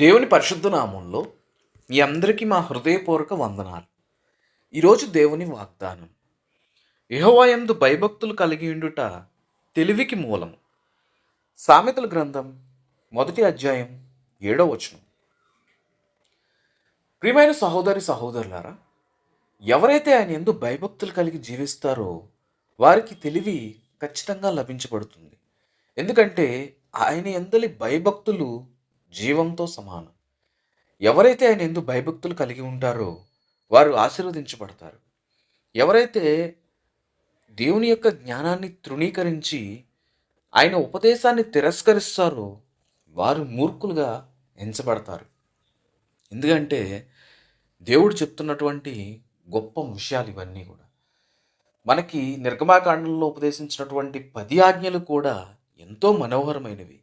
దేవుని పరిశుద్ధ నామంలో మీ అందరికీ మా హృదయపూర్వక వందనాలు. ఈరోజు దేవుని వాగ్దానం. యహోవాయందు భయభక్తులు కలిగి ఉండుట తెలివికి మూలం సామెతల గ్రంథం మొదటి అధ్యాయం ఏడో వచనం. ప్రియమైన సహోదరి సహోదరులారా ఎవరైతే ఆయన ఎందు భయభక్తులు కలిగి జీవిస్తారో వారికి తెలివి ఖచ్చితంగా లభించబడుతుంది. ఎందుకంటే ఆయన ఎందలి భయభక్తులు జీవంతో సమానం. ఎవరైతే ఆయన ఎందు భయభక్తులు కలిగి ఉంటారో వారు ఆశీర్వదించబడతారు. ఎవరైతే దేవుని యొక్క జ్ఞానాన్ని తృణీకరించి ఆయన ఉపదేశాన్ని తిరస్కరిస్తారో వారు మూర్ఖులుగా ఎంచబడతారు. ఎందుకంటే దేవుడు చెప్తున్నటువంటి గొప్ప విషయాలు ఇవన్నీ కూడా. మనకి నిర్గమాకాండంలో ఉపదేశించినటువంటి పది ఆజ్ఞలు కూడా ఎంతో మనోహరమైనవి.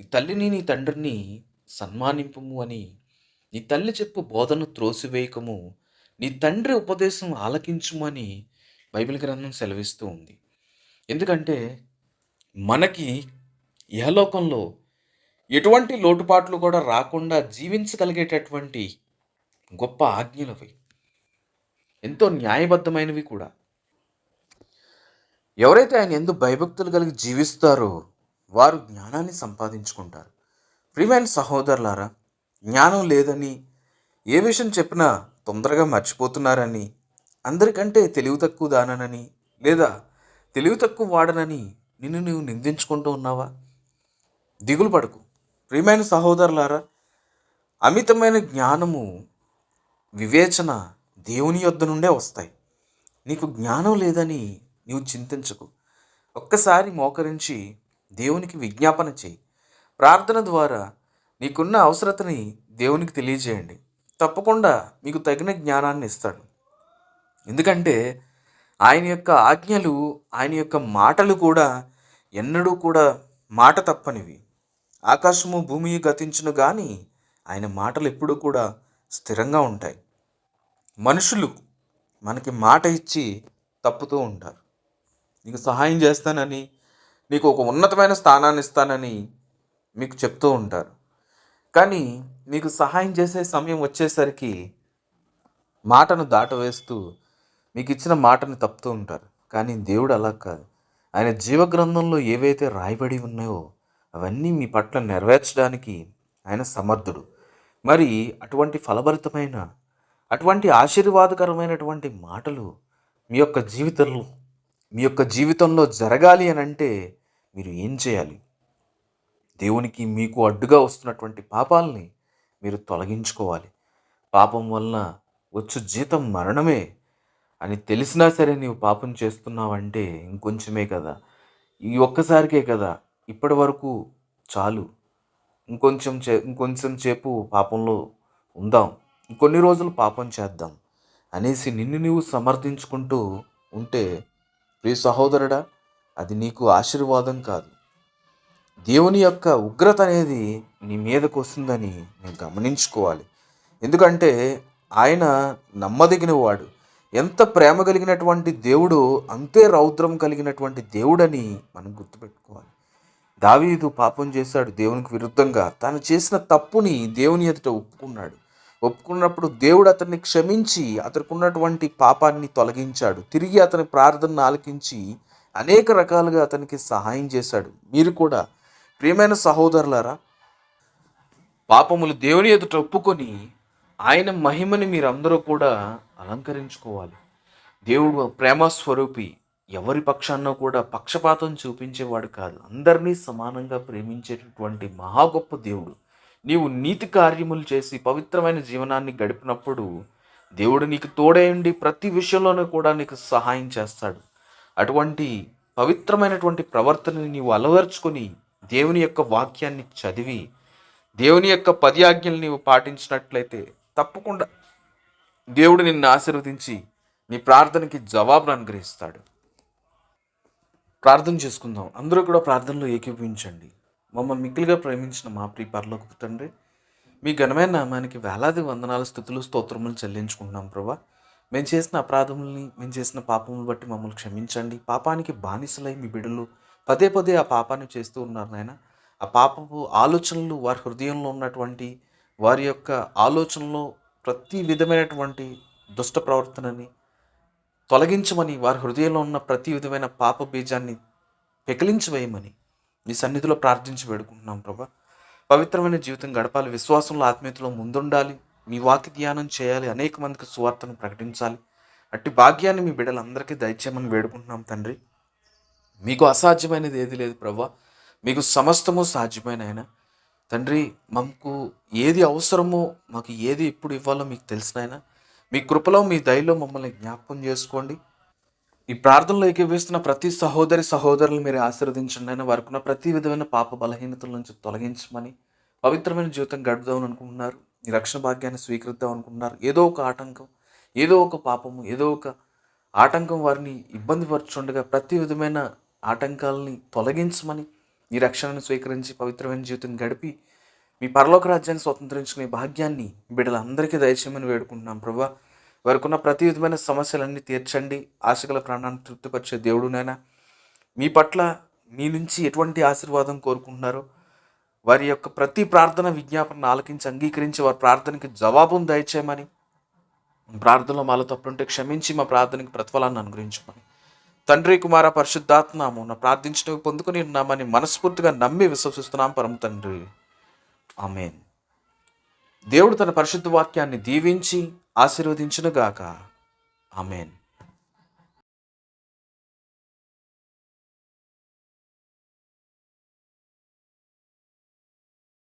నీ తల్లిని నీ తండ్రిని సన్మానింపుము అని నీ తల్లి చెప్పు బోధను త్రోసివేయకము. నీ తండ్రి ఉపదేశం ఆలకించుమని బైబిల్ గ్రంథం సెలవిస్తూ ఉంది. ఎందుకంటే మనకి ఇహలోకంలో ఎటువంటి లోటుపాట్లు కూడా రాకుండా జీవించగలిగేటటువంటి గొప్ప ఆజ్ఞలవి ఎంతో న్యాయబద్ధమైనవి కూడా. ఎవరైతే ఆయన ఎందు భయభక్తులు కలిగి జీవిస్తారో వారు జ్ఞానాన్ని సంపాదించుకుంటారు. ప్రియమైన సహోదరులారా జ్ఞానం లేదని ఏ విషయం చెప్పినా తొందరగా మర్చిపోతున్నారని అందరికంటే తెలివి తక్కువ దానని లేదా తెలివి తక్కువ వాడనని నిన్ను నువ్వు నిందించుకుంటూ ఉన్నావా? దిగులు పడకు. ప్రియమైన సహోదరులారా అమితమైన జ్ఞానము వివేచన దేవుని యొద్ద నుండే వస్తాయి. నీకు జ్ఞానం లేదని నీవు చింతించకు. ఒక్కసారి మోకరించి దేవునికి విజ్ఞాపన చేయి. ప్రార్థన ద్వారా నీకున్న అవసరతని దేవునికి తెలియజేయండి. తప్పకుండా మీకు తగిన జ్ఞానాన్ని ఇస్తాడు. ఎందుకంటే ఆయన యొక్క ఆజ్ఞలు ఆయన యొక్క మాటలు కూడా ఎన్నడూ కూడా మాట తప్పనివి. ఆకాశము భూమి గతించును కానీ ఆయన మాటలు ఎప్పుడూ కూడా స్థిరంగా ఉంటాయి. మనుషులు మనకి మాట ఇచ్చి తప్పుతూ ఉంటారు. నీకు సహాయం చేస్తానని నీకు ఒక ఉన్నతమైన స్థానాన్ని ఇస్తానని మీకు చెప్తూ ఉంటారు. కానీ మీకు సహాయం చేసే సమయం వచ్చేసరికి మాటను దాటవేస్తూ మీకు ఇచ్చిన మాటను తప్పుతూ ఉంటారు. కానీ దేవుడు అలా కాదు. ఆయన జీవగ్రంథంలో ఏవైతే రాయబడి ఉన్నాయో అవన్నీ మీ పట్ల నెరవేర్చడానికి ఆయన సమర్థుడు. మరి అటువంటి ఫలభరితమైన అటువంటి ఆశీర్వాదకరమైనటువంటి మాటలు మీ యొక్క జీవితంలో మీ యొక్క జీవితంలో జరగాలి అని అంటే మీరు ఏం చేయాలి? దేవునికి మీకు అడ్డుగా వస్తున్నటువంటి పాపాలని మీరు తొలగించుకోవాలి. పాపం వలన వచ్చు జీతం మరణమే. అని తెలిసినా సరే నీవు పాపం చేస్తున్నావంటే ఇంకొంచెమే కదా. ఈ ఒక్కసారికే కదా. ఇప్పటి వరకు చాలు. ఇంకొంచెం చే ఇంకొంచెం సేపు పాపంలో ఉందాం. ఇంకొన్ని రోజులు పాపం చేద్దాం అనేసి నిన్ను నీవు సమర్థించుకుంటూ ఉంటే ప్రియ సహోదరుడా అది నీకు ఆశీర్వాదం కాదు. దేవుని యొక్క ఉగ్రత అనేది నీ మీదకు వస్తుందని నేను గమనించుకోవాలి. ఎందుకంటే ఆయన నమ్మదగిన వాడు. ఎంత ప్రేమ కలిగినటువంటి దేవుడు అంతే రౌద్రం కలిగినటువంటి దేవుడని మనం గుర్తుపెట్టుకోవాలి. దావీదు పాపం చేశాడు దేవునికి విరుద్ధంగా. తాను చేసిన తప్పుని దేవుని ఎదుట ఒప్పుకున్నాడు. ఒప్పుకున్నప్పుడు దేవుడు అతన్ని క్షమించి అతనికి ఉన్నటువంటి పాపాన్ని తొలగించాడు. తిరిగి అతని ప్రార్థనను ఆలకించి అనేక రకాలుగా అతనికి సహాయం చేశాడు. మీరు కూడా ప్రియమైన సహోదరులారా పాపములు దేవుని ఎదుట ఒప్పుకొని ఆయన మహిమని మీరందరూ కూడా అలంకరించుకోవాలి. దేవుడు ప్రేమ స్వరూపి ఎవరి పక్షాన్నో కూడా పక్షపాతం చూపించేవాడు కాదు. అందరినీ సమానంగా ప్రేమించేటటువంటి మహా గొప్ప దేవుడు. నీవు నీతి కార్యములు చేసి పవిత్రమైన జీవనాన్ని గడిపినప్పుడు దేవుడు నీకు తోడేయండి ప్రతి విషయంలోనూ కూడా నీకు సహాయం చేస్తాడు. అటువంటి పవిత్రమైనటువంటి ప్రవర్తనని నీవు అలవర్చుకొని దేవుని యొక్క వాక్యాన్ని చదివి దేవుని యొక్క పది నీవు పాటించినట్లయితే తప్పకుండా దేవుడు నిన్ను ఆశీర్వదించి నీ ప్రార్థనకి జవాబును అనుగ్రహిస్తాడు. ప్రార్థన చేసుకుందాం. అందరూ కూడా ప్రార్థనలో ఏకీభవించండి. మమ్మల్ని మిక్కిలిగా ప్రేమించిన మా ప్రియ పరలోకపు తండ్రి మీ ఘనమైన నామానికి వేలాది వందనాల స్థుతులు స్తోత్రములు చెల్లించుకుంటున్నాం ప్రభా. మేము చేసిన అపరాధముల్ని మేము చేసిన పాపములు బట్టి మమ్మల్ని క్షమించండి. పాపానికి బానిసలై మీ బిడ్డలు పదే పదే ఆ పాపాన్ని చేస్తూ ఉన్నారు నాయన. ఆ పాపపు ఆలోచనలు వారి హృదయంలో ఉన్నటువంటి వారి యొక్క ఆలోచనలో ప్రతి విధమైనటువంటి దుష్ట ప్రవర్తనని తొలగించమని వారి హృదయంలో ఉన్న ప్రతి విధమైన పాప బీజాన్ని పెకిలించివేయమని మీ సన్నిధిలో ప్రార్థించి వేడుకుంటున్నాం ప్రభా. పవిత్రమైన జీవితం గడపాలి. విశ్వాసంలో ఆత్మీయతలో ముందుండాలి. మీ వాక్య ధ్యానం చేయాలి అనేక మందికి సువార్తను ప్రకటించాలి. అట్టి భాగ్యాన్ని మీ బిడ్డలందరికీ దయచేయమని వేడుకుంటున్నాం తండ్రి. మీకు అసాధ్యమైనది ఏది లేదు ప్రభా. మీకు సమస్తము సాధ్యమైన ఆయన తండ్రి మాకు ఏది అవసరమో మాకు ఏది ఎప్పుడు ఇవ్వాలో మీకు తెలిసిన ఆయన మీ కృపలో మీ దయలో మమ్మల్ని జ్ఞాపకం చేసుకోండి. ఈ ప్రార్థనలో ఎగివేస్తున్న ప్రతి సహోదరి సహోదరులు మీరు ఆశీర్వదించండి అయినా వారికి ఉన్న ప్రతి విధమైన పాప బలహీనతల నుంచి తొలగించమని పవిత్రమైన జీవితం గడుపుదామని అనుకుంటున్నారు. ఈ రక్షణ భాగ్యాన్ని స్వీకరిద్దాం అనుకుంటున్నారు. ఏదో ఒక ఆటంకం ఏదో ఒక పాపము ఏదో ఒక ఆటంకం వారిని ఇబ్బంది పరచుండగా ప్రతి విధమైన ఆటంకాలని తొలగించమని ఈ రక్షణను స్వీకరించి పవిత్రమైన జీవితం గడిపి మీ పరలోక రాజ్యాన్ని స్వతంత్రించుకునే భాగ్యాన్ని బిడ్డలందరికీ దయచేయమని వేడుకుంటున్నాం ప్రభా. వారికి ఉన్న ప్రతి విధమైన సమస్యలన్నీ తీర్చండి. ఆశగల ప్రాణాన్ని తృప్తిపరిచే దేవుడునైనా మీ పట్ల మీ నుంచి ఎటువంటి ఆశీర్వాదం కోరుకుంటున్నారో వారి యొక్క ప్రతి ప్రార్థన విజ్ఞాపన ఆలకించి అంగీకరించి వారి ప్రార్థనకి జవాబును దయచేయమని ప్రార్థనలో మాలో తప్పులుంటే క్షమించి మా ప్రార్థనకి ప్రతిఫలాన్ని అనుగ్రహించమని. తండ్రి కుమార పరిశుద్ధాత్మము నా ప్రార్థించిన పొందుకుని ఉన్నామని మనస్ఫూర్తిగా నమ్మి విశ్వసిస్తున్నాం. పరమ తండ్రి. ఆమెన్. దేవుడు తన పరిశుద్ధ వాక్యాన్ని దీవించి ఆశీర్వదించునుగాక. ఆమెన్.